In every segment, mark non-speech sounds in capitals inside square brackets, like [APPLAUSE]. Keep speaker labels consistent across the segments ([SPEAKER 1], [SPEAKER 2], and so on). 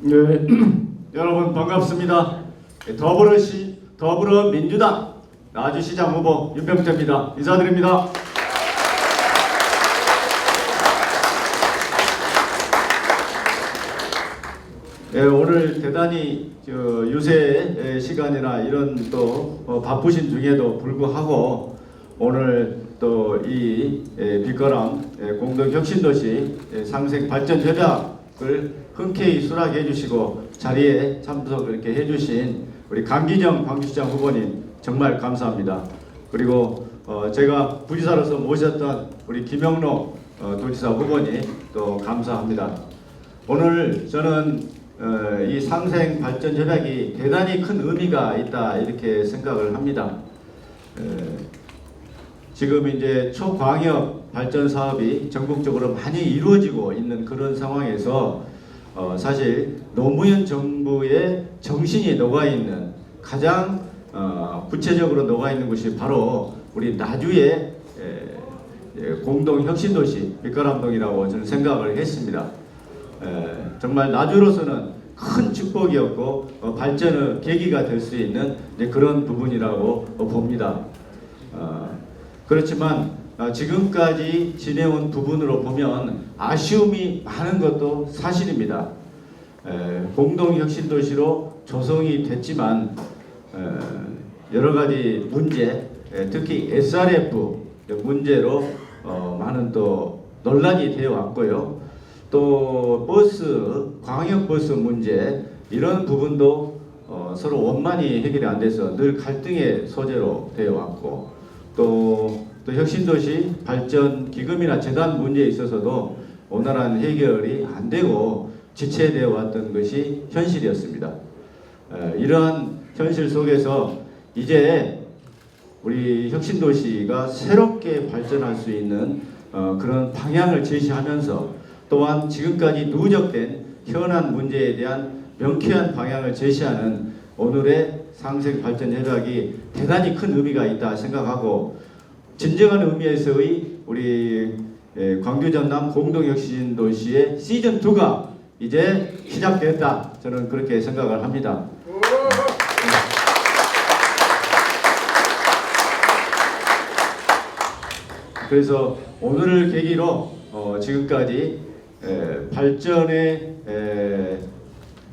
[SPEAKER 1] 네, [CLEARS THROAT] 여러분 반갑습니다. 더불어시 더불어민주당 나주시장 후보 윤병태입니다. 인사드립니다. 예, 오늘 대단히 저 유세 시간이나 이런 또 어, 바쁘신 중에도 불구하고 오늘 또 이 빛거람 예, 공동혁신도시 예, 상생 발전 협약 을 흔쾌히 수락해 주시고 자리에 참석 이렇게 해주신 우리 강기정 광주시장 후보님 정말 감사합니다. 그리고 어, 제가 부지사로서 모셨던 우리 김영로 어, 도지사 후보님 또 감사합니다. 오늘 저는 어, 이 상생 발전 협약이 대단히 큰 의미가 있다 이렇게 생각을 합니다. 에, 지금 이제 초광역 발전 사업이 전국적으로 많이 이루어지고 있는 그런 상황에서 어, 사실 노무현 정부의 정신이 녹아 있는 가장 어, 구체적으로 녹아 있는 곳이 바로 우리 나주의 공동 혁신도시 빛가람동이라고 저는 생각을 했습니다. 에, 정말 나주로서는 큰 축복이었고 어, 발전의 계기가 될 수 있는 그런 부분이라고 어, 봅니다. 어, 그렇지만 어, 지금까지 지내온 부분으로 보면 아쉬움이 많은 것도 사실입니다. 에, 공동혁신도시로 조성이 됐지만 에, 여러 가지 문제, 에, 특히 SRF 문제로 어, 많은 또 논란이 되어 왔고요. 또 버스, 광역버스 문제 이런 부분도 어, 서로 원만히 해결이 안 돼서 늘 갈등의 소재로 되어 왔고 또, 또 혁신도시 발전 기금이나 재단 문제에 있어서도 원활한 해결이 안 되고 지체되어 왔던 것이 현실이었습니다. 에, 이러한 현실 속에서 이제 우리 혁신도시가 새롭게 발전할 수 있는 어, 그런 방향을 제시하면서 또한 지금까지 누적된 현안 문제에 대한 명쾌한 방향을 제시하는 오늘의 상생 발전 협약이 대단히 큰 의미가 있다 생각하고 진정한 의미에서의 우리 예, 광주 전남 공동 혁신 도시의 시즌 2가 이제 시작됐다 저는 그렇게 생각을 합니다. 그래서 오늘을 계기로 어, 지금까지 에, 발전의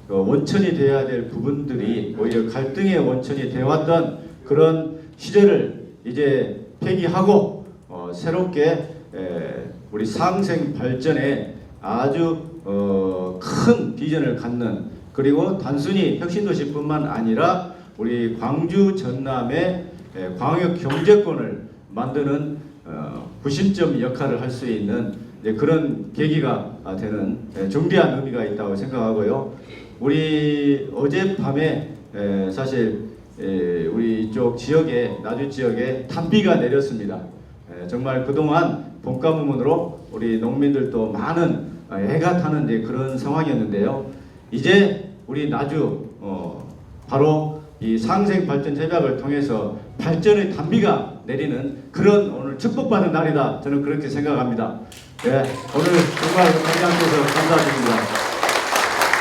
[SPEAKER 1] 원천이 되어야 될 부분들이 오히려 갈등의 원천이 되어왔던 그런 시대를 이제 폐기하고 어, 새롭게 에, 우리 상생 발전에 아주 어, 큰 비전을 갖는 그리고 단순히 혁신도시뿐만 아니라 우리 광주 전남의 에, 광역 경제권을 만드는 어, 구심점 역할을 할 수 있는 그런 계기가 아, 되는 에, 중대한 의미가 있다고 생각하고요. 우리 어젯밤에 에, 사실 에, 우리 이쪽 지역에 나주 지역에 단비가 내렸습니다. 에, 정말 그동안 봄 가뭄으로 우리 농민들도 많은 어, 애가 타는 이제 그런 상황이었는데요. 이제 우리 나주 어, 바로 이 상생 발전 협약을 통해서 발전의 단비가 내리는 그런 오늘 축복받은 날이다. 저는 그렇게 생각합니다. 예, 오늘 정말 관계함께서 감사드립니다.